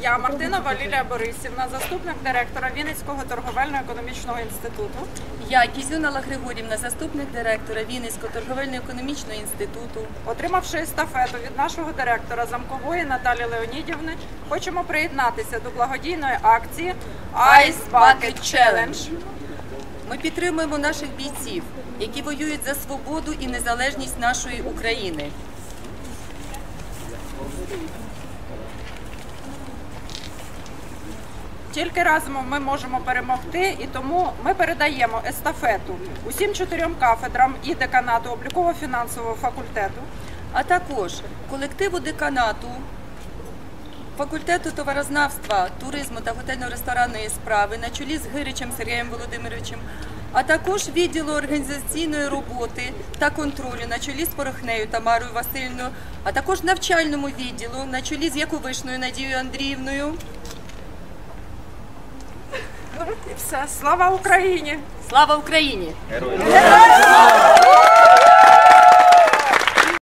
Я Мартинова Лілія Борисівна, заступник директора Вінницького торговельно-економічного інституту. Я Кізюна Алла Григорівна, заступник директора Вінницького торговельно-економічного інституту. Отримавши естафету від нашого директора замкової Наталі Леонідівни, хочемо приєднатися до благодійної акції Ice Bucket Challenge. Ми підтримуємо наших бійців, які воюють за свободу і незалежність нашої України. Тільки разом ми можемо перемогти, і тому ми передаємо естафету усім чотирьом кафедрам і деканату обліково-фінансового факультету. А також колективу деканату, факультету товарознавства, туризму та готельно-ресторанної справи на чолі з Гиричем Сергієм Володимировичем, а також відділу організаційної роботи та контролю на чолі з Порохнею Тамарою Васильівною, а також навчальному відділу на чолі з Яковишною Надією Андріївною. І все, слава Україні! Слава Україні! Героям!